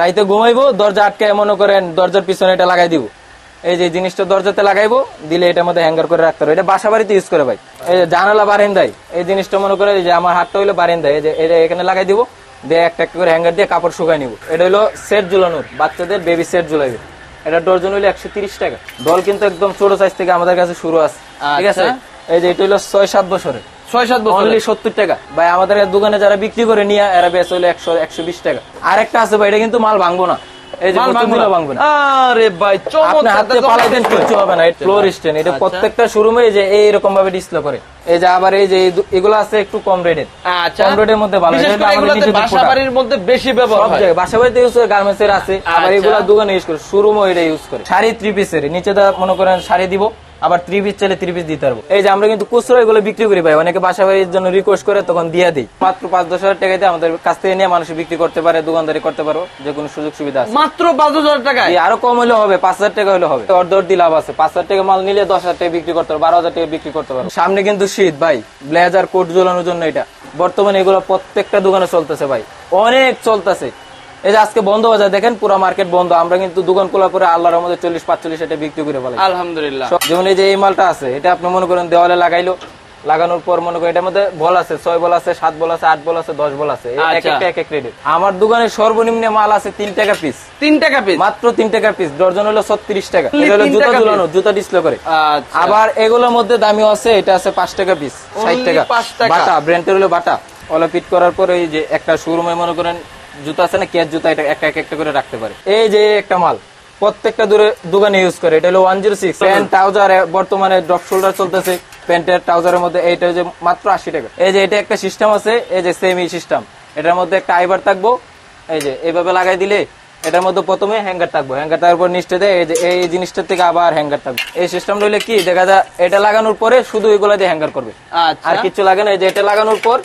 রাইতে ঘুমাইবো দরজা আটকে মনে করেন দরজার পিছনে এটা লাগাই দিব। এই যে জিনিসটা দরজাতে লাগাইবো দিলে এটার মধ্যে হ্যাঙ্গার করে রাখতে হবে। এটা বাসা বাড়িতে ইউজ করে ভাই। এই যে জানালা বারেন্দায় এই জিনিসটা মনে করে যে আমার হাতটা হইল বারেন্দায় এই যে এটা এখানে লাগাই দিব দিয়ে একটা একটা করে হ্যাঙ্গার দিয়ে কাপড় শুকাই নিব। এটা হলো সেট ঝুলানোর বাচ্চাদের বেবি সেট ঝুলাইবে। এটা ডর্জন হইল একশো তিরিশ টাকা। ডল কিন্তু একদম ছোট সাইজ থেকে আমাদের কাছে শুরু আছে। ঠিক আছে? আচ্ছা। এই যে এটা হলো ছয় সাত বছরের। ছয় সাত বছর অনলি সত্তর টাকা। ভাই আমাদের দোকানে যারা বিক্রি করে নিয়ে এরা বেশ হইল একশো একশো বিশ টাকা। আরেকটা আছে ভাই এটা কিন্তু মাল ভাঙবো না। আরে আচ্ছা। প্রত্যেকটা শোরুমে যে এইরকম ভাবে ডিসপ্লে করে। এই যে আবার এই যে এগুলো আছে একটু কম রেটের। আচ্ছা। কম রেটের মধ্যে ভালো। মধ্যে বেশি ব্যবহার হয়। ইউজ করে গার্মেন্টস এর আছে। আবার আচ্ছা। এগুলো দোকানে ইউজ করে। শোরুমও এটা ইউজ করে। শাড়ি থ্রি পিসের নিচে মনে করেন শাড়ি দিব। আবার থ্রি পিস চাইলে থ্রি পিস দিতে পারব। এই যে আমরা কিন্তু খুচরো এগুলো বিক্রি করি ভাই অনেকে বাসা বাড়ির জন্য রিকোয়েস্ট করে তখন দিয়ে দিই। মাত্র পাঁচ দশ হাজার টাকা দিয়ে আমাদের কাছ থেকে নিয়ে মানুষ বিক্রি করতে পারে দোকানদারি করতে পারো যে কোনো সুযোগ সুবিধা আছে। মাত্র পাঁচ হাজার টাকায়? জি, আরও কম হলে হবে পাঁচ হাজার টাকা হলে হবে। অর্ধ অর্ধি লাভ আছে। পাঁচ হাজার টাকা মাল নিলে দশ হাজার টাকা বিক্রি করতে পারো বারো হাজার টাকা বিক্রি করতে পারো সামনে কিন্তু শীত ভাই ব্লেজার কোট ঝোলানোর জন্য এটা। বর্তমানে এগুলো প্রত্যেকটা দোকানে চলতেছে ভাই। অনেক চলতেছে। এই যে আজকে বন্ধ বাজার দেখেন পুরো মার্কেট বন্ধ। আমরা কিন্তু দোকান খোলা পরে আল্লাহর মধ্যে চল্লিশ পাঁচচল্লিশ এটা বিক্রি করে বলে আলহামদুলিল্লাহ। যেমন এই যে এই মালটা আছে এটা আপনি মনে করেন দেওয়ালে লাগাইলো লাগানোর পর মনে করেন এটার মধ্যে বল আছে ছয় বল আছে সাত বল আছে আট বল আছে দশ বল আছে এক আচ্ছা। একটা এক এক রেডি আমার দোকানে সর্বনিম্ন মাল আছে তিন টাকা পিস তিন টাকা পিস মাত্র তিন টাকা পিস ডর্জন হলো ছত্রিশ টাকা। এটা হলো জুতা ঝুলানো জুতা ডিসপ্লে করে। আচ্ছা। আবার এগুলোর মধ্যে দামিও আছে এটা আছে পাঁচ টাকা পিস ষাট টাকা। বাটা ব্র্যান্ডের হলো বাটা। ওলা ফিট করার পরে এই যে একটা শোরুমে মনে করেন জুতা আছে না ক্যাচ জুতা এটা একটা এক একটা করে রাখতে পারে। এই যে একটা মাল প্রত্যেকটা দূরে দোকানে ইউজ করে এটা হলো one zero six pant trouser বর্তমানে ড্রপ শোল্ডার চলতেছে প্যান্টের ট্রাউজারের মধ্যে এইটা যে মাত্র আশি টাকা। এই যে এটা একটা সিস্টেম আছে এই যে সেমি সিস্টেম এটার মধ্যে একটা আইবার থাকব এই যে এইভাবে লাগাই দিলে এটার মধ্যে প্রথমে হ্যাঙ্গার থাকব। হ্যাঙ্গার থাকার পর নিচে দেয় এই যে এই জিনিসটার থেকে আবার হ্যাঙ্গার থাকবে। এই সিস্টেম রইলে কি দেখা যায় এটা লাগানোর পরে শুধু এগুলা দিয়ে হ্যাঙ্গার করবে। আচ্ছা। আর কিছু লাগে না এই যে এটা লাগানোর পর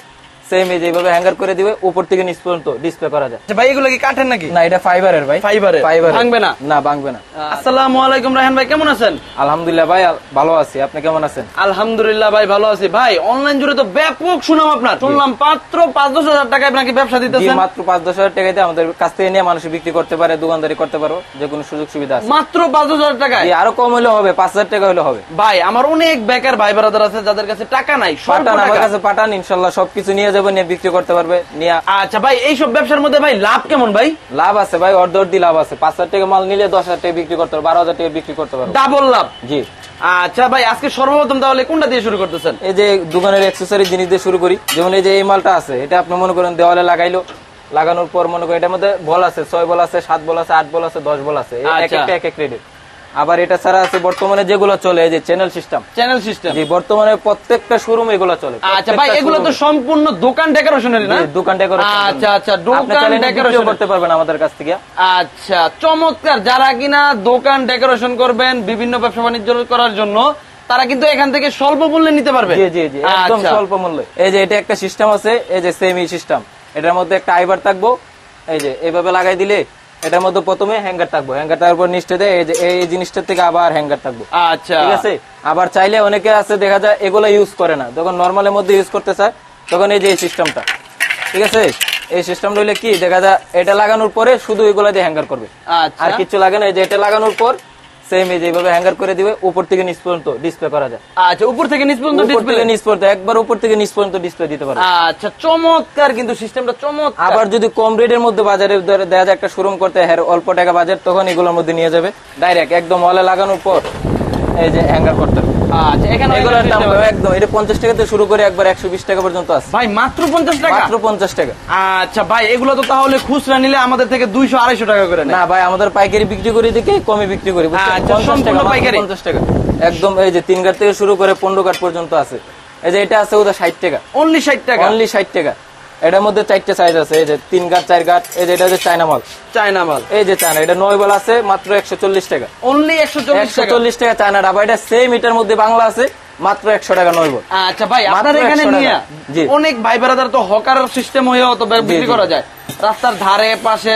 সেম এই যে এইভাবে হ্যাঙ্গার করে দিবে উপর থেকে নিচ পর্যন্ত ডিসপ্লে করা যায়। আচ্ছা, ভাই এগুলো কি কাঠের নাকি? না এটা ফাইবারের ভাই। ফাইবারের? ফাইবারের ভাঙবে না? না ভাঙবে না। আসসালামু আলাইকুম রাহান ভাই কেমন আছেন? আলহামদুলিল্লাহ ভাই ভালো আছি। আপনি কেমন আছেন? আলহামদুলিল্লাহ ভাই ভালো আছি। ভাই অনলাইন জুড়ে তো ব্যাপক সুনাম আপনার। শুনলাম মাত্র দশ হাজার টাকায় ব্যবসা দিতেছেন। মাত্র দশ হাজার আমাদের কাছ থেকে নিয়ে মানুষ বিক্রি করতে পারে দোকানদারি করতে পারো যে কোনো সুযোগ সুবিধা আছে। মাত্র পাঁচ দশ হাজার টাকায়? আরও কম হলে হবে পাঁচ হাজার টাকা হলে হবে। ভাই আমার অনেক বেকার ভাই ব্রাদার আছে যাদের কাছে টাকা নাই পাঠান আমার কাছে পাঠান ইনশাল্লাহ সবকিছু নিয়ে যাব নিয়ে বিক্রি করতে পারবে নিয়ে আচ্ছা ভাই এইসব ব্যবসার মধ্যে ভাই লাভ কেমন ভাই? লাভ আছে ভাই অর্ধ অর্ধি লাভ আছে। পাঁচ হাজার টাকা মাল নিলে দশ হাজার টাকা বিক্রি করতে পারো বারো হাজার টাকা বিক্রি করতে পারো। ডাবল লাভ? জি। আচ্ছা ভাই আজকে সর্বপ্রথম তাহলে কোনটা দিয়ে শুরু করতেছেন? এই যে দোকানের অ্যাক্সেসরি জিনিস দিয়ে শুরু করি। যেমন এই যে এই মালটা আছে এটা আপনি মনে করেন দেওয়ালে লাগাইলো। লাগানোর পর মনে করেন এটার মধ্যে বল আছে ছয় বল আছে সাত বল আছে আট বল আছে দশ বল আছে। এক আচ্ছা। একটা এক এক রেডি আবার এটা ছাড়া আছে বর্তমানে যেগুলো চলে এই যে চ্যানেল সিস্টেম চ্যানেল সিস্টেম জি বর্তমানে প্রত্যেকটা শোরুম এগুলো চলে আচ্ছা ভাই এগুলো তো সম্পূর্ণ দোকান ডেকোরেশনের না? দোকান ডেকোরেশন আচ্ছা আচ্ছা দোকান ডেকোরেশন করতে পারবেন আমাদের কাছ থেকে। আচ্ছা চমৎকার। যারা কিনা দোকান ডেকোরেশন করবেন বিভিন্ন ব্যবসা বাণিজ্য করার জন্য তারা কিন্তু এখান থেকে স্বল্প মূল্যে নিতে পারবে। জি জি জি একদম আচ্ছা। স্বল্প মূল্যে। এই যে এটা একটা সিস্টেম আছে এই যে সেমি সিস্টেম এটার মধ্যে একটা আইবার থাকব। এই যে এইভাবে লাগাই দিলে এটার মধ্যে প্রথমে হ্যাঙ্গার থাকব। হ্যাঙ্গার থাকার পর নিশ্চয় দেয় এই যে এই জিনিসটার থেকে আবার হ্যাঙ্গার থাকব। আচ্ছা। ঠিক আছে? আবার চাইলে অনেকে আছে দেখা যায় এগুলো ইউজ করে না। যখন নর্মালের মধ্যে ইউজ করতে চায় তখন এই যে এই সিস্টেমটা ঠিক আছে? এই সিস্টেম রইলে কি দেখা যায় এটা লাগানোর পরে শুধু এগুলা দিয়ে হ্যাঙ্গার করবে। আচ্ছা। আর কিছু লাগে না এই যে এটা লাগানোর পর সেম এই হ্যাঙ্গার করে দিবে উপর থেকে নিচ পর্যন্ত ডিসপ্লে করা যায়। আচ্ছা উপর থেকে নিচ পর্যন্ত ডিসপ্লে নিচ পর্যন্ত একবার উপর থেকে নিচ পর্যন্ত ডিসপ্লে দিতে পারবে আচ্ছা চমৎকার কিন্তু সিস্টেমটা চমৎকার। আবার যদি কম রেটের মধ্যে বাজারে ধরে দেখা যায় একটা শোরুম করতে হ্যাঁ অল্প টাকা বাজার তখন এগুলোর মধ্যে নিয়ে যাবে। ডাইরেক্ট একদম অলে লাগানোর পর। এই যে হ্যাঙ্গার করতে আচ্ছা এখানে এগুলোর দাম একদম এটা পঞ্চাশ টাকা থেকে শুরু করে একবার একশো বিশ টাকা পর্যন্ত আছে। ভাই মাত্র পঞ্চাশ টাকা? মাত্র পঞ্চাশ টাকা। আচ্ছা ভাই এগুলো তো তাহলে খুচরা নিলে আমাদের থেকে দুইশো আড়াইশো টাকা করে না ভাই আমাদের পাইকারি বিক্রি করি দেখে কমে বিক্রি করি? আচ্ছা, সম্পূর্ণ পাইকারি? 50 টাকা। একদম এই যে তিন কাঠ থেকে শুরু করে পনেরো কাঠ পর্যন্ত আছে। এই যে এটা আছে ওটা ষাট টাকা। অনলি ষাট টাকা? অনলি ষাট টাকা। এটার মধ্যে চারটে সাইজ আছে এই যে তিন গাছ চার গাছ এই যে এটা হচ্ছে চায়না মাল। চায়না মাল। এই যে চায়না এটা নয় বল আছে মাত্র একশো চল্লিশ টাকা। অনলি একশো চল্লিশ একশো টাকা চল্লিশ টাকা চায়না ডাবা এটা সেম এটার মধ্যে বাংলা আছে মাত্র একশো টাকা নয় বল। আচ্ছা ভাই আমাদের আপনার এখানে নিয়ে অনেক ভাই বেড়াদার তো হকার সিস্টেম হয়ে অত বিক্রি করা যায়। রাস্তার ধারে পাশে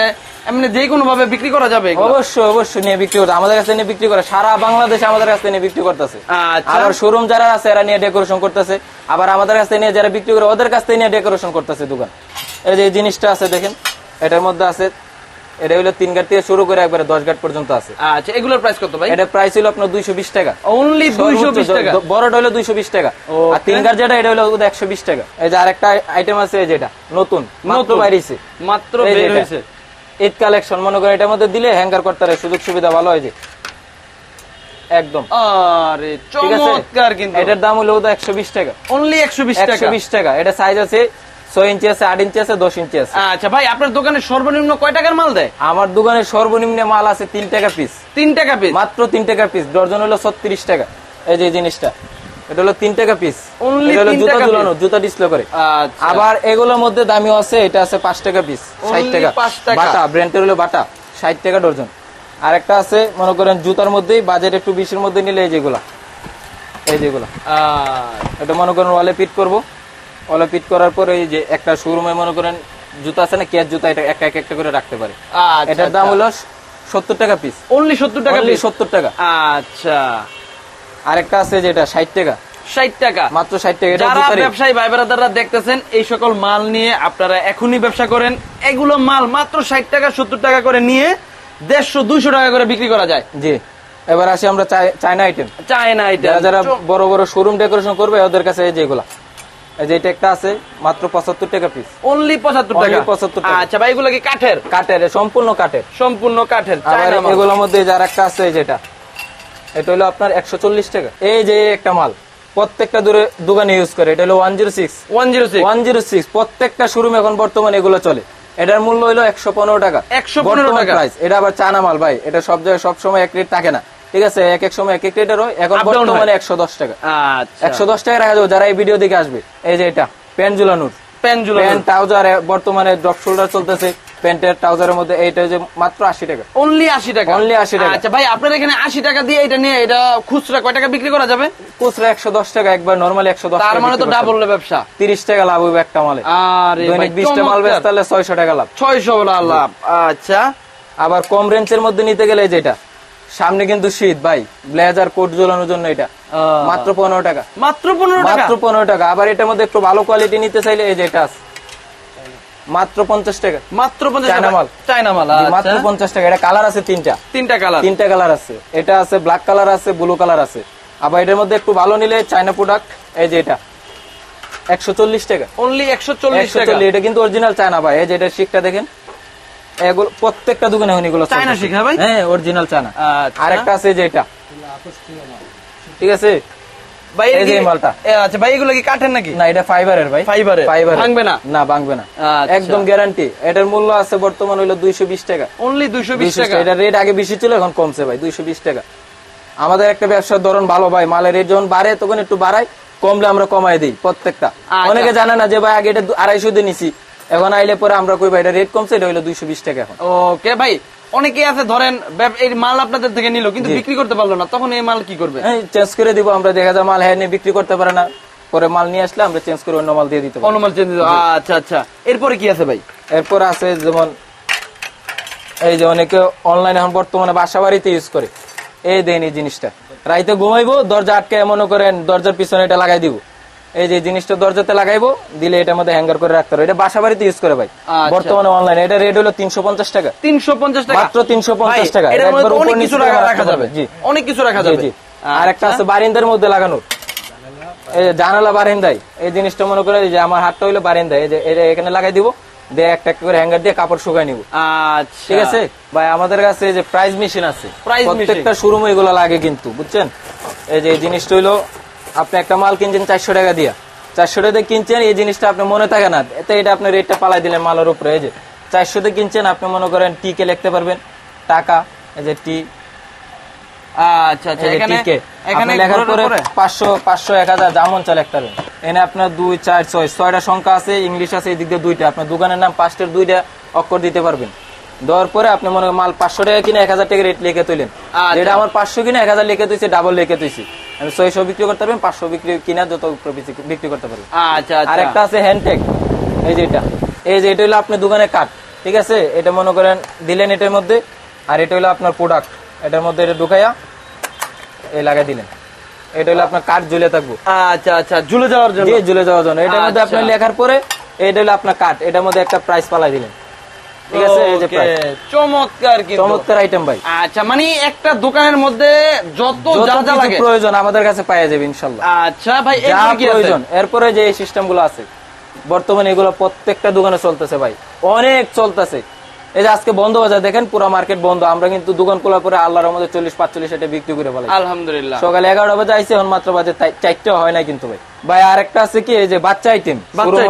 এমনি যে কোনো ভাবে বিক্রি করা যাবে অবশ্যই অবশ্যই নিয়ে বিক্রি করতে আমাদের কাছে নিয়ে বিক্রি করে সারা বাংলাদেশে আমাদের কাছে নিয়ে বিক্রি করতেছে। আচ্ছা। আবার শোরুম যারা আছে এরা নিয়ে ডেকোরেশন করতেছে। আবার আমাদের কাছে নিয়ে যারা বিক্রি করে ওদের কাছ থেকে নিয়ে ডেকোরেশন করতেছে দোকান। এই যে জিনিসটা আছে দেখেন। এটার মধ্যে আছে এটা হলো তিন থেকে শুরু করে একবারে দশ পর্যন্ত আছে। আচ্ছা এগুলোর প্রাইস কত ভাই? এটা প্রাইস হলো আপনার দুইশো বিশ টাকা। অনলি দুইশো বিশ টাকা? বড়টা হলো দুইশো বিশ টাকা। আর তিন যেটা এটা হলো একশো বিশ টাকা। এই যে আরেকটা আইটেম আছে যেটা নতুন নতুন। বাইরেছে। মাত্র বের হয়েছে। ঈদ কালেকশন মনে করেন এটার মধ্যে দিলে হ্যাঙ্গার করতে পারে সুযোগ সুবিধা ভালো হয় যে। একদম। আরে চমৎকার কিন্তু। এটার দাম হলো একশো বিশ টাকা। অনলি টাকা? এটা সাইজ আছে ইঞ্চি আছে ইঞ্চি আছে দশ ইঞ্চি আছে। আচ্ছা ভাই আপনার দোকানে সর্বনিম্ন কয় টাকার মাল দেয়? আমার দোকানে সর্বনিম্ন মাল আছে তিন টাকা পিস তিন টাকা পিস মাত্র তিন টাকা পিস ডর্জন হলো ছত্রিশ টাকা। এই যে জিনিসটা। এটা হলো তিন টাকা পিস হলো জুতা টাকা ঝুলানো জুতা ডিসপ্লে করে। আচ্ছা। আবার এগুলোর মধ্যে দামিও আছে এটা আছে পাঁচ টাকা পিস ষাট Only টাকা। বাটা ব্র্যান্ডের হলো বাটা ষাট টাকা ডর্জন আর একটা আছে মনে করেন জুতার মধ্যেই বাজেট একটু বেশির মধ্যে নিলে এই যেগুলা এই যেগুলা আচ্ছা। এটা মনে করেন ওয়ালে পিট করব। ওয়ালে পিট করার পর এই যে একটা শোরুমে মনে করেন জুতা আছে না কেয়ার জুতা এটা একটা এক একটা করে রাখতে পারে। আচ্ছা, এটার দাম হলো সত্তর টাকা পিস অনলি সত্তর টাকা সত্তর টাকা। আচ্ছা। আরেকটা আছে যেটা ষাট টাকা। ষাট টাকা। মাত্র ষাট টাকা যারা ব্যবসায়ী ভাই ব্রাদাররা দেখতেছেন এই সকল মাল নিয়ে আপনারা এখনই ব্যবসা করেন। এগুলো মাল মাত্র ষাট টাকা সত্তর টাকা করে নিয়ে দেড়শো দুইশো টাকা করে বিক্রি করা যায়। জি। এবার আসি আমরা চায়না আইটেম চায় না এটা যারা বড় বড় শোরুম ডেকোরেশন করবে ওদের কাছে এই যেগুলা এই যে এটা একটা আছে মাত্র পঁচাত্তর টাকা পিস অনলি পঁচাত্তর টাকা? Only 75 টাকা। আচ্ছা ভাই এগুলো কি কাঠের? কাঠের সম্পূর্ণ কাঠের। সম্পূর্ণ কাঠের এগুলোর মধ্যে যার একটা আছে যেটা। এটা হলো আপনার একশো চল্লিশ টাকা। এই যে একটা মাল প্রত্যেকটা দূরে দোকানে ইউজ করে এটা হলো one zero six. 106 one zero six প্রত্যেকটা শোরুম এখন বর্তমানে এগুলো চলে। এটার মূল্য হলো একশো পনেরো টাকা। 115 টাকা। প্রাইস এটা আবার চানা মাল ভাই এটা সব জায়গায় সব সময় এক রেট থাকে না। ঠিক আছে এক এক সময় এক এক রেটের হয়। এখন বর্তমানে একশো দশ টাকা। আচ্ছা। একশো দশ টাকা রাখা যাবে যারা এই ভিডিও দেখে আসবে। এই যে এটা প্যান্ট ঝুলানোর পেনজুলা প্যান্ট ট্রাউজার বর্তমানে ড্রপ শোল্ডার চলতেছে। প্যান্টের ট্রাউজারের মধ্যে এইটা যে মাত্র আশি টাকা। অনলি আশি টাকা? Only 80 টাকা। আচ্ছা ভাই আপনার এখানে আশি টাকা দিয়ে এটা নিয়ে এটা খুচরা কয় টাকা বিক্রি করা যাবে? খুচরা একশো দশ টাকা একবার নর্মালি তার মানে তো ডাবল ব্যবসা। তিরিশ টাকা লাভ হইবে একটা মালে। আরে মাল বেচতে হলে ছয়শো টাকা লাভ। ছয়শো লাভ। আচ্ছা। আবার কম রেঞ্জের মধ্যে নিতে গেলে এই যেটা সামনে কিন্তু শীত ভাই ব্লেজার কোট ঝোলানোর জন্য এটা। মাত্র পনেরো টাকা। মাত্র পনেরো টাকা? মাত্র পনেরো টাকা। আবার এটার মধ্যে একটু ভালো কোয়ালিটি নিতে চাইলে এই যে এটা আছে। মাত্র পঞ্চাশ টাকা। মাত্র পঞ্চাশ চায়না মাল। চায়না মাল মাত্র আচ্ছা। পঞ্চাশ টাকা। এটা কালার আছে তিনটা। তিনটা কালার। তিনটা কালার আছে। এটা আছে ব্ল্যাক কালার আছে ব্লু কালার আছে। আবার এটার মধ্যে একটু ভালো নিলে চায়না প্রোডাক্ট এই যে এটা। টাকা। অনলি টাকা। এটা কিন্তু অরিজিনাল চায়না ভাই। এই যে এটা শিকটা দেখেন। এগুলো প্রত্যেকটা দোকানে এগুলো চায়না চলতেছে। হ্যাঁ ভাই? হ্যাঁ অরিজিনাল চায়না। আচ্ছা। আরেকটা আছে যে এটা। ঠিক আছে? ভাই এই এই যে মালটা। আচ্ছা ভাই এগুলো কি কাঠের নাকি? না এটা ফাইবারের ভাই। ফাইবারের? ফাইবার ভাঙবে না? না ভাঙবে না। একদম গ্যারান্টি এটার মূল্য আছে বর্তমান হইল দুইশো বিশ টাকা। অনলি 220 টাকা? এটা রেট আগে বেশি ছিল এখন কমছে ভাই দুইশো বিশ টাকা। আমাদের একটা ব্যবসার ধরন ভালো ভাই মালের রেট যখন বাড়ে তখন একটু বাড়াই কমলে আমরা কমাই দিই প্রত্যেকটা। আচ্ছা। অনেকে জানে না যে ভাই আগে এটা আড়াইশো দিয়ে নিছি। এখন আইলে পরে আমরা কই ভাই এটা রেট কমছে এটা হইল দুইশো বিশ টাকা এখন। ওকে ভাই অনেকে আছে ধরেন এই মাল আপনাদের থেকে নিল কিন্তু বিক্রি করতে পারল না তখন এই মাল কি করবে? চেঞ্জ করে দিব আমরা দেখা যায় মাল হ্যাঁ বিক্রি করতে পারে না। পরে মাল নিয়ে আসলে আমরা চেঞ্জ করে অন্য মাল দিয়ে দিতে পারি। অনুমান চেঞ্জ আচ্ছা আচ্ছা। এরপরে কি আছে ভাই? এরপর আছে যেমন এই যে অনেকে অনলাইনে এখন বর্তমানে বাসা বাড়িতে ইউজ করে। এই দেন এই জিনিসটা। রাইতে ঘুমাইবো দরজা আটকে মনে করেন দরজার পিছনে এটা লাগাই দিব। এই যে জিনিসটা দরজাতে লাগাইবো দিলে এটার মধ্যে হ্যাঙ্গার করে রাখতে হবে। এটা বাসা বাড়িতে ইউজ করে ভাই। আচ্ছা। বর্তমানে অনলাইনে এটা রেট হলো তিনশো পঞ্চাশ টাকা। তিনশো পঞ্চাশ টাকা? মাত্র 350 ভাই, টাকা। একবার উপর অনেক কিছু রাখা যাবে। জি। অনেক কিছু রাখা যাবে। জি। আর একটা আছে বারিন্দার মধ্যে লাগানো। এই যে জানালা বারিন্দায়। এই জিনিসটা মনে করে যে আমার হাতটা হইল বারিন্দায়। যে এটা এখানে লাগাই দিব। দিয়ে একটা করে হ্যাঙ্গার দিয়ে কাপড় শুকাই নিব। আচ্ছা। ঠিক আছে? ভাই আমাদের কাছে যে প্রাইস মেশিন আছে। প্রত্যেকটা শোরুমে এগুলো লাগে কিন্তু বুঝছেন? এই যে এই জিনিসটা হইল আপনি একটা মাল কিনছেন চারশো টাকা দিয়া। চারশো টাকা কিনছেন এই জিনিসটা আপনি মনে থাকে না। এতে এটা আপনি রেটটা পালাই দিলেন মালের উপরে। এই যে চারশো দিয়ে কিনছেন আপনি মনে করেন টি কে লিখতে পারবেন। টাকা এই যে টি আচ্ছা আচ্ছা এখানে এখানে লেখার পরে যেমন চলে একটা এনে আপনার দুই চার ছয় ছয়টা সংখ্যা আছে ইংলিশ আছে এদিক দিয়ে দুইটা। আপনার দোকানের নাম পাঁচটার দুইটা অক্ষর দিতে পারবেন। দেওয়ার পরে আপনি মনে করেন মাল পাঁচশো টাকা কিনে এক হাজার টাকা রেট লিখে তুলেন আচ্ছা। যেটা আমার পাঁচশো কিনে এক হাজার লিখে তুইছি ডাবল লিখে তুইছি আমি ছয়শো বিক্রি করতে পারবেন পাঁচশো বিক্রি কিনা যত বিক্রি- করতে পারবেন আচ্ছা আর আচ্ছা। একটা আছে হ্যান্ডটেক এই যে এটা। এই যে এটা হলো আপনার দোকানে কাঠ ঠিক আছে? এটা মনে করেন দিলেন এটার মধ্যে আর এটা হলো আপনার প্রোডাক্ট এটার মধ্যে এটা ঢুকাইয়া এই লাগাই দিলেন। এটা হলো আপনার কাঠ ঝুলে থাকব। আচ্ছা আচ্ছা ঝুলে যাওয়ার জন্য। ঝুলে যাওয়ার জন্য। এটার মধ্যে আচ্ছা। আপনার লেখার পরে এটা হলো আপনার কাঠ এটার মধ্যে একটা প্রাইস পালাই দিলেন। ঠিক আছে? এই যে চমৎকার কিন্তু। চমৎকার আইটেম ভাই। আচ্ছা মানে একটা দোকানের মধ্যে যত যত যা যা লাগে। প্রয়োজন আমাদের কাছে পাওয়া যাবে আচ্ছা ভাই কি প্রয়োজন। এরপরে যে এই সিস্টেমগুলো আছে বর্তমানে এগুলো প্রত্যেকটা দোকানে চলতেছে ভাই। অনেক চলতেছে। এই যে আজকে বন্ধ বাজার দেখেন পুরো মার্কেট বন্ধ। আমরা কিন্তু দোকান খোলার পরে আল্লাহর মধ্যে চল্লিশ পাঁচচল্লিশ এটা বিক্রি করে ফেলাই আলহামদুলিল্লাহ। সকালে এগারোটা বাজে আইসে এখন মাত্র বাজে চারটা হয় না কিন্তু ভাই। ভাই আরেকটা আছে কি এই যে বাচ্চা আইটেম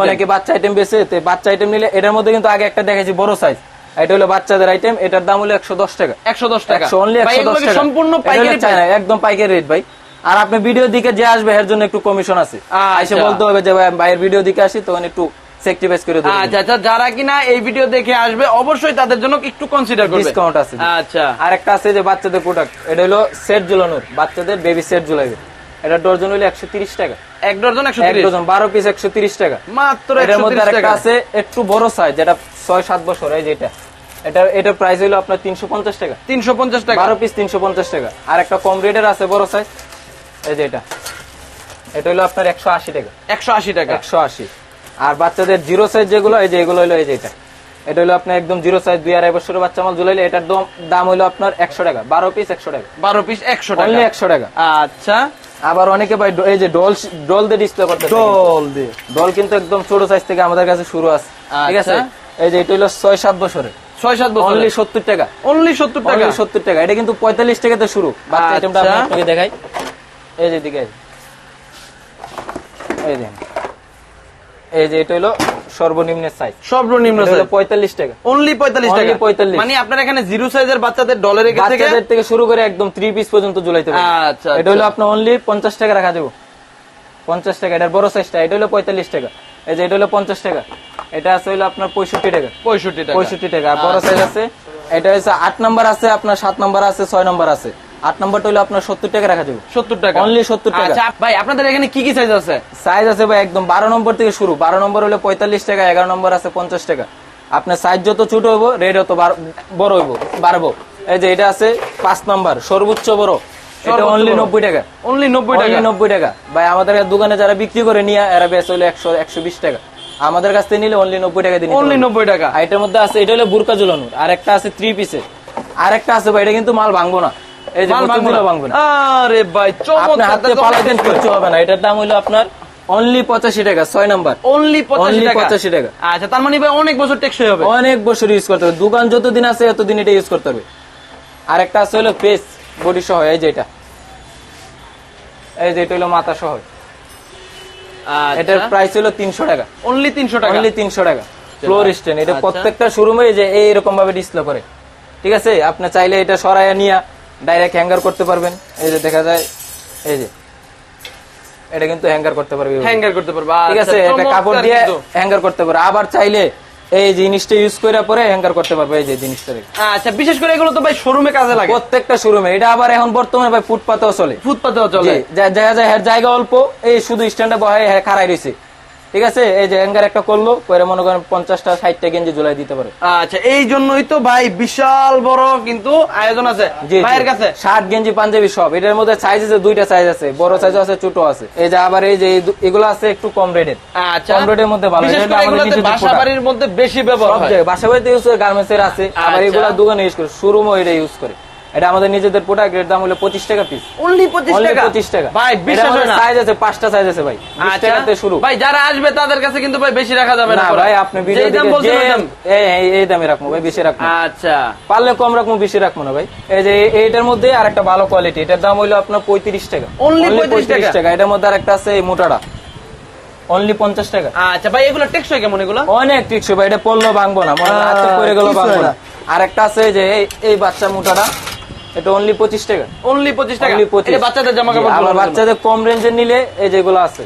অনেকে বাচ্চা আইটেম বেছে বাচ্চা আইটেম নিলে এটার মধ্যে কিন্তু আগে একটা দেখেছি বড় সাইজ এটা হলো বাচ্চাদের আইটেম এটার দাম হলো একশো দশ টাকা। একশো দশ টাকা। একশো অনলি একশো দশ টাকা। সম্পূর্ণ পাইকারি একদম পাইকারি রেট ভাই। আর আপনি ভিডিও দিকে যে আসবে এর জন্য একটু কমিশন আছে। আচ্ছা। এসে বলতে হবে যে ভাই ভাইয়ের ভিডিও দিকে আসি তখন একটু সেক্টিভাইজ করে দেবো আচ্ছা আচ্ছা যারা কিনা এই ভিডিও দেখে আসবে অবশ্যই তাদের জন্য একটু কনসিডার করবে। ডিসকাউন্ট আছে আচ্ছা। আর একটা আছে যে বাচ্চাদের প্রোডাক্ট এটা হলো সেট ঝুলানোর বাচ্চাদের বেবি সেট এটা ডর্জন হলো টাকা। এক ডজন এক ডজন বারো পিস একশো তিরিশ টাকা। মাত্র মধ্যে আছে একটু বড় সাইজ যেটা ছয় সাত বছর এই যেটা। এটা এটার প্রাইস হলো আপনার তিনশো পঞ্চাশ টাকা। তিনশো পঞ্চাশ টাকা। বারো পিস তিনশো পঞ্চাশ টাকা। আর একটা কম রেটের আছে বড় সাইজ এই যে এটা। এটা হলো আপনার একশো আশি টাকা। একশো আশি টাকা। একশো আশি। আর বাচ্চাদের জিরো সাইজ যেগুলো এই যে এগুলো হলো এই যে এটা। এটা হলো আপনার একদম জিরো সাইজ দুই আড়াই বছরের বাচ্চা মাল। ঝুলাইলে এটার দাম হলো আপনার একশো টাকা। বারো পিস একশো টাকা। বারো পিস একশো টাকা। একশো টাকা। আচ্ছা। আবার অনেকে ভাই এই যে ডল ডল দিয়ে ডিসপ্লে করতে ডল দিয়ে। ডল কিন্তু একদম ছোট সাইজ থেকে আমাদের কাছে শুরু আছে। ঠিক আছে? আচ্ছা। এই যে এটা হলো ছয় সাত বছরের। ছয় সাত বছর অনলি সত্তর টাকা। অনলি সত্তর টাকা। সত্তর টাকা। এটা কিন্তু পঁয়তাল্লিশ টাকাতে শুরু। বাচ্চা আচ্ছা। আইটেমটা আপনাকে দেখাই। এই যে দিকে এই দেখেন এই যে এটা হলো সর্বনিম্ন সাইজ সর্বনিম্ন হলো পঁয়তাল্লিশ টাকা। অনলি পঁয়তাল্লিশ Only টাকা। 45 মানে আপনার এখানে জিরো সাইজের বাচ্চাদের ডলারে থেকে বাচ্চাদের থেকে শুরু করে একদম থ্রি পিস পর্যন্ত ঝুলাইতে পারবেন। আচ্ছা, এটা হলো আপনার অনলি পঞ্চাশ টাকা রাখা দেবো পঞ্চাশ টাকা এটার বড় সাইজটা এটা হলো পঁয়তাল্লিশ টাকা। এই যে এটা হলো পঞ্চাশ টাকা। এটা আছে হলো আপনার পঁয়ষট্টি টাকা। পঁয়ষট্টি টাকা। পঁয়ষট্টি টাকা। আর বড় সাইজ আছে। এটা হচ্ছে আট নাম্বার আছে আপনার সাত নাম্বার আছে ছয় নাম্বার আছে। আট নাম্বারটা হলো আপনার সত্তর টাকা রাখা যাবে। সত্তর টাকা? Only 70 টাকা। আচ্ছা ভাই আপনাদের এখানে কি কি সাইজ আছে? সাইজ আছে ভাই একদম বারো নম্বর থেকে শুরু। বারো নম্বর হলে পঁয়তাল্লিশ টাকা এগারো নম্বর আছে পঞ্চাশ টাকা। আপনার সাইজ যত ছোট হইব যত বড় হইব বাড়বো। এই যে এটা আছে পাঁচ নম্বর সর্বোচ্চ বড়। এটা অনলি নব্বই টাকা। অনলি নব্বই টাকা? নব্বই টাকা। ভাই আমাদের দোকানে যারা বিক্রি করে নিয়ে এরা বেশ হলো একশো একশো বিশ টাকা। আমাদের কাছ থেকে নিলে অনলি নব্বই টাকা দিন অনলি নব্বই টাকা? এটার মধ্যে আছে এটা হলো বুরকা ঝুলানোর আর একটা আছে থ্রি পিসের আর একটা আছে ভাই এটা কিন্তু মাল ভাঙবো না। এই যে মাল বোতল না। আরে ভাই চমৎকার হাতে পালাইতেন কিচ্ছু হবে না। এটার দাম হলো আপনার অনলি পঁচাশি টাকা ছয় নাম্বার। অনলি পঁচাশি টাকা। আচ্ছা তার মানে ভাই অনেক বছর টেকসই হবে। অনেক বছর ইউজ করতে হবে। দোকান যতদিন আছে এতদিন এটা ইউজ করতে হবে। আর একটা আছে হলো পেস বডি সহ এই যে এটা। এই যে এটা হলো মাথা সহ। এটার প্রাইস হলো তিনশো টাকা। অনলি তিনশো টাকা? অনলি তিনশো টাকা। ফ্লোর স্ট্যান্ড এটা আচ্ছা। প্রত্যেকটা শোরুমে যে এইরকম ভাবে ডিসপ্লে করে। ঠিক আছে? আপনি চাইলে এটা সরাইয়া নিয়ে ডাইরেক্ট হ্যাঙ্গার করতে পারবেন। এই যে দেখা যায় এই যে। এটা কিন্তু হ্যাঙ্গার করতে পারবে হ্যাঙ্গার করতে পারবা ঠিক আছে একটা কাপড় দিয়ে হ্যাঙ্গার করতে পারবে। আবার চাইলে এই জিনিসটা ইউজ করে পরে হ্যাঙ্গার করতে পারবে এই যে জিনিসটা। আচ্ছা বিশেষ করে এগুলো তো ভাই শোরুমে কাজে লাগে। প্রত্যেকটা শোরুমে এটা আবার এখন বর্তমানে ভাই ফুটপাতেও চলে। ফুটপাতেও চলে। দেখা যায় জায়গা অল্প এই শুধু স্ট্যান্ডে বহে হ্যাঁ খাড়াই রয়েছে ঠিক আছে? এই যে হ্যাঙ্গার একটা করল করে মনে করেন পঞ্চাশটা ষাটটা গেঞ্জি ঝুলাই দিতে পারে। আচ্ছা এই জন্যই তো ভাই বিশাল বড় কিন্তু আয়োজন আছে। ভাইয়ের কাছে। শার্ট গেঞ্জি পাঞ্জাবি সব। এটার মধ্যে সাইজ আছে দুইটা সাইজ আছে। বড় সাইজ আছে ছোট আছে। এই যে আবার এই যে এগুলো আছে একটু কম রেটের। আচ্ছা কম রেটের মধ্যে ভালো। বিশেষ এটা করে আমাদের এগুলোতে নিজেদের বাসা product। বাড়ির মধ্যে বেশি ব্যবহার হয়। জায়গায় বাসা বাড়িতে ইউজ করে গার্মেন্টস এর আছে আবার আচ্ছা। এগুলো দোকানে ইউজ করে। শোরুমও এটা ইউজ করে। এটা আমাদের নিজেদের প্রোডাক্টের দাম হলো পঁচিশ টাকা পিস অনলি পঁচিশ অনলি টাকা? পঁচিশ টাকা। ভাই বিশ্বাস হয় না। সাইজ আছে পাঁচটা সাইজ আছে ভাই। আচ্ছা। টাকাতে শুরু। ভাই যারা আসবে তাদের কাছে কিন্তু ভাই বেশি রাখা যাবে না না ভাই আপনি ভিডিও দাম দেখে বলছেন যে- এই এই- এই দামে রাখব ভাই বেশি রাখব আচ্ছা। পারলে কম রাখব বেশি রাখব না ভাই। এই যে এইটার মধ্যে আর একটা ভালো কোয়ালিটি এটার দাম হইল আপনার পঁয়ত্রিশ টাকা। Only Only 35 টাকা? এটার মধ্যে আর একটা আছে এই মোটাটা। অনলি পঞ্চাশ টাকা। আচ্ছা ভাই এগুলো টেকসই কেমন এগুলো? অনেক টিকসই ভাই এটা পড়ল ভাঙবো না। মনে হয় হাতে পড়ে গেল ভাঙবো না। আর একটা আছে যে এই- এই বাচ্চা মোটাটা। এটা অনলি পঁচিশ টাকা। অনলি পঁচিশ টাকা? Only 25 এটা বাচ্চাদের জামা কাপড় আবার বাচ্চাদের কম নিলে এই যেগুলো আছে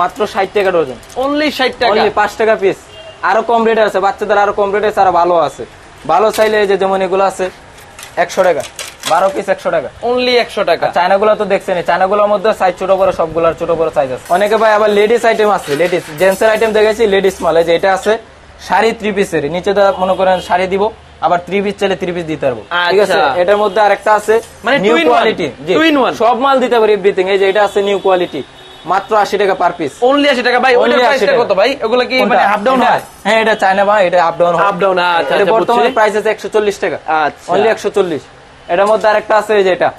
মাত্র ষাট টাকা ডজন অনলি ষাট টাকা? অনলি টাকা পিস আরও কম রেট আছে বাচ্চাদের আরও কম রেট আছে আরও ভালো আছে। ভালো চাইলে এই যে যেমন এগুলো আছে একশো টাকা। বারো পিস একশো টাকা। অনলি একশো টাকা। চায়না গুলো তো দেখছেন চায়না গুলোর মধ্যে সাইজ ছোট বড় সবগুলোর ছোট বড় সাইজ আছে। অনেকে ভাই আবার লেডিস আইটেম আছে লেডিস জেন্টসের আইটেম দেখেছি লেডিস মাল এই যে এটা আছে শাড়ি থ্রি পিসের নিচে দা মনে করেন শাড়ি দিব। আবার থ্রি পিস চাইলে থ্রি পিস দিতে পারব। ঠিক আছে? আচ্ছা। এটার মধ্যে আরেকটা আছে মানে নিউ কোয়ালিটি। সব মাল দিতে পারি এভরিথিং এই যে এটা আছে নিউ কোয়ালিটি মাত্র আশি টাকা পার পিস অনলি আশি টাকা। ভাই ওইটার Only 80 প্রাইসটা টাকা। কত ভাই? ওগুলো কি মানে আপ ডাউন হয়? হ্যাঁ এটা চায়না ভাই এটা আপ ডাউন Up down, আচ্ছা, এটা আচ্ছা, বর্তমানে। প্রাইস আছে একশো চল্লিশ টাকা। আচ্ছা। অনলি একশো চল্লিশ। এটার মধ্যে আরেকটা আছে এই যে এটা।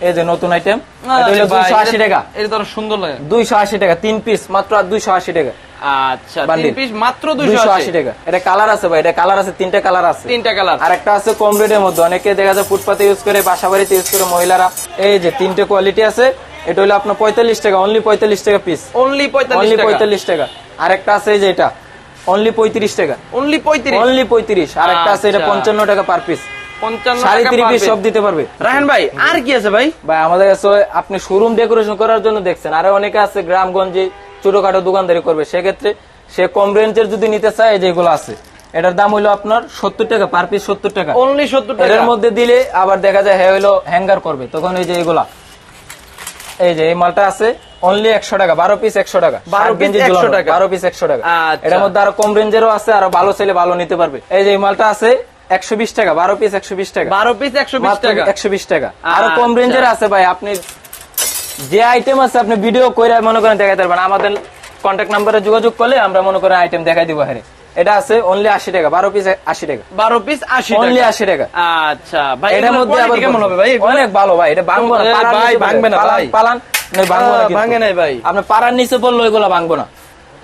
এই যে নতুন আইটেম এটা হলো ভাই, দুইশো আশি এটা- টাকা। এটা তো সুন্দর লাগে। দুইশো আশি টাকা তিন পিস মাত্র দুইশো আশি টাকা। আচ্ছা তিন পিস মাত্র দুইশো দুইশো আশি। টাকা। এটা কালার আছে ভাই এটা কালার আছে তিনটা কালার আছে। তিনটা কালার। আর একটা আছে কম রেটের মধ্যে। অনেকে দেখা যায় ফুটপাতে ইউজ করে বাসা ইউজ করে মহিলারা। এই যে তিনটে কোয়ালিটি আছে এটা হলো আপনার পঁয়তাল্লিশ টাকা অনলি পঁয়তাল্লিশ টাকা পিস অনলি টাকা। টাকা। আর একটা আছে এই যে এটা অনলি পঁয়ত্রিশ টাকা। অনলি পঁয়ত্রিশ। অনলি পঁয়ত্রিশ। আর একটা আছে এটা আচ্ছা। টাকা পার পিস সব দিতে পারবে। ভাই আর কি আছে ভাই? ভাই আমাদের কাছে আপনি শোরুম ডেকোরেশন করার জন্য দেখছেন। আরও অনেকে আছে গ্রামগঞ্জে ছোটখাটো দোকানদারি করবে সেক্ষেত্রে সে কম রেঞ্জের যদি নিতে চায় যেগুলো আছে এটার দাম হইল আপনার সত্তর টাকা পার পিস সত্তর টাকা। অনলি সত্তর টাকা। এর মধ্যে দিলে আবার দেখা যায় হ্যাঁ হইল হ্যাঙ্গার করবে। তখন এই যে এগুলা এই যে এই মালটা আছে অনলি একশো টাকা বারো পিস একশো টাকা 12 ষাট গেঞ্জি piece 100 ঝুলানো, টাকা। বারো পিস একশো টাকা। আচ্ছা। এটার মধ্যে আরও কম রেঞ্জেরও আছে আর ভালো ছেলে ভালো নিতে পারবে। এই যে এই মালটা আছে একশো বিশ টাকা বারো পিস একশো বিশ টাকা। বারো পিস একশো বিশ টাকা। একশো বিশ টাকা। আরও কম আচ্ছা। রেঞ্জের আছে ভাই আপনি যে আইটেম আছে আপনি ভিডিও করে মনে করেন দেখাতে পারবেন। আমাদের কন্ট্যাক্ট নাম্বারে যোগাযোগ করলে আমরা মনে করেন আইটেম দেখাই দিব হারে। এটা আছে অনলি আশি টাকা বারো পিস আশি টাকা। বারো পিস আশি অনলি টাকা আশি টাকা। আচ্ছা ভাই এটার মধ্যে আবার কেমন হবে ভাই? অনেক ভালো ভাই এটা ভাঙবো না। ভাই, ভাঙবে না, পালান, ভাই। পালান নয় ভাঙবো না ভাঙে নাই ভাই। আপনার পাড়ার নিচে পড়ল এগুলো ভাঙবো না।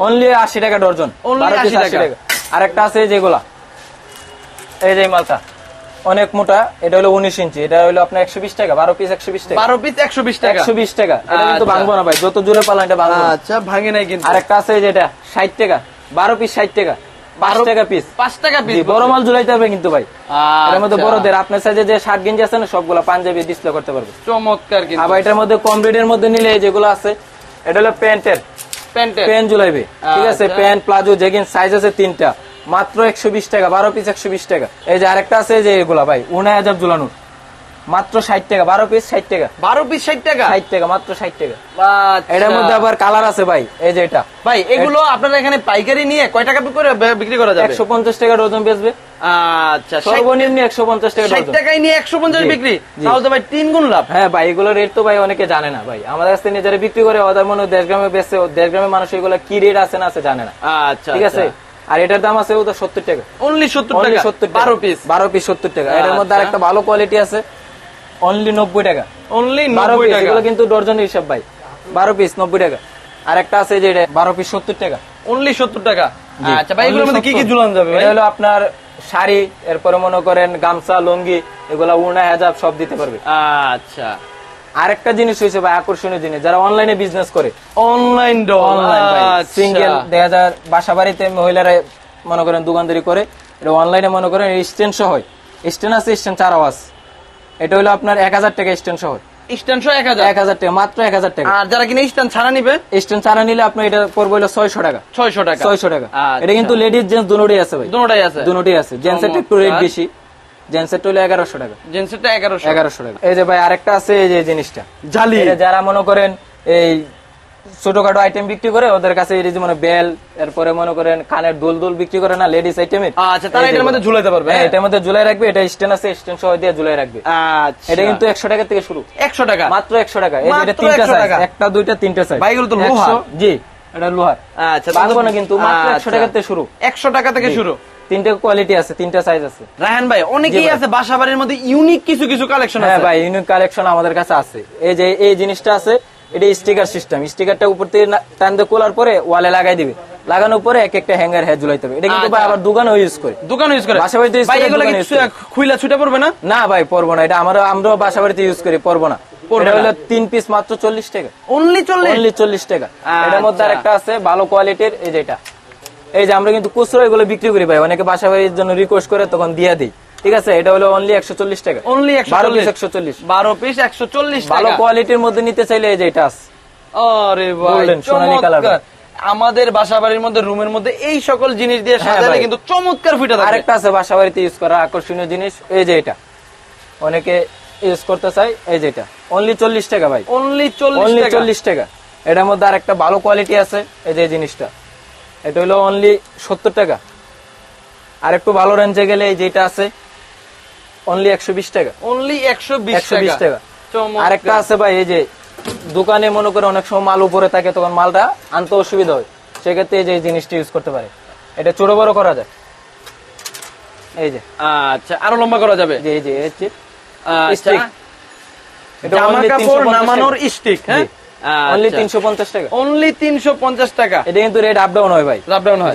অনলি আশি টাকা ডর্জন। পিস 80 আশি টাকা। টাকা। আর একটা আছে যেগুলা। এই যে মালটা। অনেক মোটা এটা হলো উনিশ ইঞ্চি এটা হলো আপনার একশো বিশ টাকা বারো পিস একশো বিশ টাকা। বারো পিস একশো বিশ টাকা। একশো বিশ টাকা এটা কিন্তু আচ্ছা। ভাঙবো না ভাই যত জোরে পালান এটা ভাঙবো আচ্ছা ভাঙে নাই কিন্তু। আর একটা আছে যেটা ষাট টাকা বারো পিস ষাট টাকা পাঁচ টাকা পিস পাঁচ টাকা পিস বড় মাল ঝুলাইতে হবে কিন্তু ভাই। এটার মধ্যে আচ্ছা। বড়দের আপনার সাইজে যে শার্ট গেঞ্জি আছে না সবগুলো পাঞ্জাবি ডিসপ্লে করতে পারবে। চমৎকার কিন্তু। আবার এটার মধ্যে কম রেটের মধ্যে নিলে যেগুলো আছে এটা হলো প্যান্টের। প্যান্টের। প্যান্ট ঝুলাইবে ঠিক আছে? আচ্ছা। প্যান্ট প্লাজো জেগিন সাইজ আছে তিনটা। মাত্র একশো বিশ টাকা বারো পিস একশো বিশ টাকা। এই যে আরেকটা আছে যে এগুলা ভাই উনা ঝুলানোর মাত্র ষাট টাকা বারো পিস ষাট টাকা। বারো পিস ষাট টাকা? ষাট টাকা মাত্র ষাট টাকা। আচ্ছা। এটার মধ্যে আবার কালার আছে ভাই এই যে এটা। ভাই এগুলো আপনারা এখানে পাইকারি নিয়ে কয় টাকা করে বিক্রি করা যাবে? একশো পঞ্চাশ টাকা ডজন বেচবে। আচ্ছা সর্বনিম্ন একশো পঞ্চাশ টাকা ষাট টাকায় নিয়ে একশো পঞ্চাশ বিক্রি? তাহলে তো ভাই তিন গুণ লাভ। হ্যাঁ ভাই এগুলো রেট তো ভাই অনেকে জানে না ভাই। আমাদের কাছ বিক্রি করে ওদের মনে দেড় গ্রামে বেচে গ্রামের মানুষ এগুলো কি রেট আছে না আছে জানে না। আচ্ছা ঠিক আছে? আর এটার দাম আছে ওটা সত্তর টাকা। অনলি সত্তর টাকা? সত্তর বারো পিস বারো পিস সত্তর টাকা। এটার মধ্যে আচ্ছা। আরেকটা ভালো কোয়ালিটি আছে। অনলি নব্বই টাকা? অনলি বারো নব্বই টাকা? এগুলো কিন্তু ডর্জনের হিসাব ভাই। বারো পিস নব্বই টাকা। আর একটা আছে যে এটা বারো পিস সত্তর টাকা। অনলি সত্তর টাকা? আচ্ছা ভাই এগুলোর মধ্যে কি কি 70 ঝুলানো যাবে এটা হলো আপনার শাড়ি এরপরে মনে করেন গামছা লুঙ্গি এগুলা উড়না হেজাব সব দিতে পারবে। আচ্ছা। আরেকটা জিনিস হয়েছে ভাই আকর্ষণীয় জিনিস যারা অনলাইনে বিজনেস করে। অনলাইন সিঙ্গেল দেখা যায় বাসা বাড়িতে মহিলারা মনে করেন দোকানদারি করে এটা অনলাইনে মনে করেন স্ট্যান্ড সহ। স্ট্যান্ড আছে স্ট্যান্ড চার আওয়াজ এটা হলো আপনার এক হাজার টাকা স্ট্যান্ড সহ। স্ট্যান্ড এক হাজার? এক হাজার টাকা মাত্র এক হাজার টাকা। আর যারা কিনা স্ট্যান্ড ছাড়া নিবে? স্ট্যান্ড চারা নিলে আপনার এটা পড়বে হলো ছয়শো টাকা। ছয়শো টাকা। ছয়শো টাকা। আচ্ছা। এটা কিন্তু লেডিস জেন্টস দুটোই আছে ভাই। দুটাই আছে। দুটোই আছে। জেন্টসের একটু রেট বেশি। জেন্টসের হলো এগারোশো টাকা। জেন্টসেরটা এগারোশো। এগারোশো টাকা। এই যে ভাই আরেকটা আছে এই যে জিনিসটা। জালি। যারা মনে করেন এই ছোটখাটো আইটেম বিক্রি করে ওদের কাছে এই যে মানে বেল এরপরে মনে করেন কানের দুল দুল বিক্রি করে না লেডিস আইটেমের আচ্ছা তারা এটার মধ্যে ঝুলাইতে পারবে হ্যাঁ এটার মধ্যে ঝুলাই রাখবে এটা স্ট্যান্ড আছে স্ট্যান্ড সহ দিয়ে ঝুলাই রাখবে। আচ্ছা। এটা কিন্তু একশো টাকা থেকে শুরু। একশো টাকা? মাত্র একশো টাকা। এই যে এটা তিনটা সাইজ। একটা দুইটা তিনটা সাইজ ভাই, এগুলো তো লোহার। জি এটা লোহার। আচ্ছা না কিন্তু মাত্র একশো আচ্ছা। টাকা থেকে শুরু। একশো টাকা থেকে শুরু। তিনটা কোয়ালিটি আছে তিনটা সাইজ আছে। রায়হান ভাই অনেকেই আছে বাসা বাড়ির মধ্যে ইউনিক কিছু কিছু কালেকশন হ্যাঁ আছে। ভাই ইউনিক কালেকশন আমাদের কাছে আছে। এই যে এই জিনিসটা আছে এটা স্টিকার সিস্টেম স্টিকারটা উপর থেকে টান দিয়ে খোলার পরে ওয়ালে লাগাই দিবে। লাগানোর পরে এক একটা হ্যাঙ্গার হ্যাঁ ঝুলাইতে হবে। এটা কিন্তু ভাই আচ্ছা। আবার দোকানও ইউজ করে। ইউজ করে। বাসা বাড়িতে ভাই করে। খুইলা ছুটে পড়বে না? না ভাই পরবো না। এটা আমরা আমরাও বাসা বাড়িতে ইউজ করি পরবো না। এটা হলো তিন পিস মাত্র চল্লিশ টাকা। অনলি চল্লিশ? অনলি চল্লিশ টাকা। এটার মধ্যে আচ্ছা। আরেকটা আছে ভালো কোয়ালিটির এই যেটা এই যে আমরা কিন্তু খুচরো এগুলো বিক্রি করি ভাই অনেকে বাসা বাড়ির জন্য রিকোয়েস্ট করে তখন দিয়ে দিই। ঠিক আছে? এটা হলো অনলি একশো চল্লিশ টাকা। অনলি বারো পিস একশো চল্লিশ। বারো পিস একশো চল্লিশ ভালো কোয়ালিটির মধ্যে নিতে চাইলে এই যে এটা আছে। আরে Golden, কালার। আমাদের বাসা বাড়ির মধ্যে রুমের মধ্যে এই সকল জিনিস দিয়ে হ্যাঁ সাজালে কিন্তু চমৎকার ফুটে থাকে আরেকটা আছে বাসা বাড়িতে ইউজ করা আকর্ষণীয় জিনিস এই যে এটা। অনেকে ইউজ করতে চাই এই যে এটা। অনলি চল্লিশ টাকা ভাই। অনলি চল্লিশ চল্লিশ টাকা। এটার মধ্যে আরেকটা ভালো কোয়ালিটি আছে এই যে এই জিনিসটা। এটা হলো অনলি সত্তর টাকা। আর একটু ভালো রেঞ্জে গেলে এই যেটা আছে অনলি একশো বিশ টাকা। অনলি একশো বিশ টাকা? চমৎকার। আরেকটা আছে ভাই এই যে দোকানে মনে করে অনেক সময় মাল উপরে থাকে তখন মালটা আনতে অসুবিধা হয়। সেক্ষেত্রে এই যে এই জিনিসটা ইউজ করতে পারে। এটা ছোট বড় করা যায়। এই যে। আচ্ছা আরও লম্বা করা যাবে? যে এই যে। আচ্ছা। এটা জামা কাপড় 350 নামানোর স্টিক হ্যাঁ? অনলি তিনশো পঞ্চাশ টাকা। অনলি তিনশো পঞ্চাশ টাকা। এটা কিন্তু রেট আপ ডাউন হয় ভাই। আপ ডাউন হয়।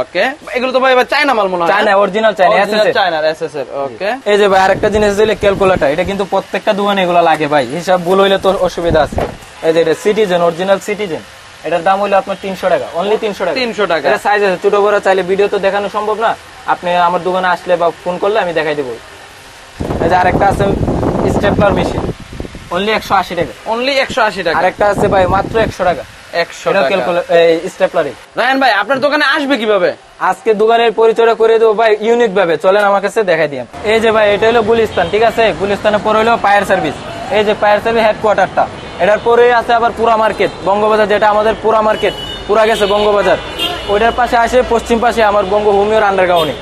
ওকে এগুলো তো ভাই চায়না মাল মনে হয় চায়না অরিজিনাল চায়না SSL চায়নার এসএসএর ওকে এই যে ভাই আরেকটা জিনিস দিলে ক্যালকুলেটর এটা কিন্তু প্রত্যেকটা দোকানে এগুলো লাগে ভাই। হিসাব ভুল হইলে তো অসুবিধা আছে। এই যে এটা সিটিজেন অরিজিনাল সিটিজেন এটার দাম হইল আপনার তিনশো টাকা। অনলি তিনশো টাকা। 300 টাকা। এটা সাইজ আছে। ছোট বড় চাইলে ভিডিও তো দেখানো সম্ভব না। আপনি আমার দোকানে আসলে বা ফোন করলে আমি দেখাই দেবো। এই যে আরেকটা আছে স্টেপলার মেশিন অনলি একশো আশি টাকা। অনলি একশো আশি টাকা। আরেকটা আছে ভাই মাত্র একশো টাকা। একশো এটা টাকা। ক্যালকুলেটর স্টেপলারই রায়ন ভাই আপনার দোকানে আসবে কীভাবে? আজকে দোকানের পরিচয়টা করে দেবো ভাই ইউনিক ভাবে। চলেন আমার কাছে দেখাই দিই এই যে ভাই এটা হলো গুলিস্তান ঠিক আছে? গুলিস্তানের পরে হলো পায়ার সার্ভিস। এই যে পায়ার সার্ভিস হেডকোয়ার্টারটা এটার পরে আছে আবার পুরা মার্কেট বঙ্গবাজার যেটা আমাদের পুরা মার্কেট পুরা গেছে বঙ্গবাজার। ওইটার পাশে আসে পশ্চিম পাশে আমার বঙ্গ হোমিওর আন্ডারগ্রাউন্ডে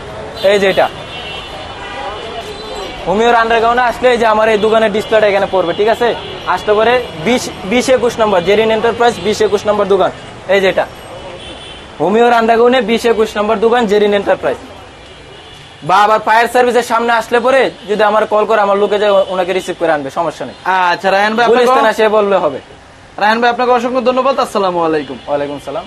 এই যে এটা। হোমিওর আন্ডারগ্রাউন্ডে আসলে এই যে আমার এই দোকানের ডিসপ্লেটা এখানে পড়বে ঠিক আছে? আসতে পরে বিশ বিশ একুশ নম্বর জেরিন এন্টারপ্রাইজ বিশ একুশ নম্বর দোকান। এই যেটা হোমিওর আন্ডারগ্রাউন্ডে বিশ একুশ নম্বর দোকান জেরিন এন্টারপ্রাইজ বা আবার ফায়ার সার্ভিসের সামনে আসলে পরে যদি আমার কল করে আমার লোকে যায় ওনাকে রিসিভ করে আনবে সমস্যা নেই। আচ্ছা রায়ন ভাই আপনাকে আসে বললে হবে। রায়ন ভাই আপনাকে অসংখ্য ধন্যবাদ আসসালামু আলাইকুম। ওয়ালাইকুম সালাম।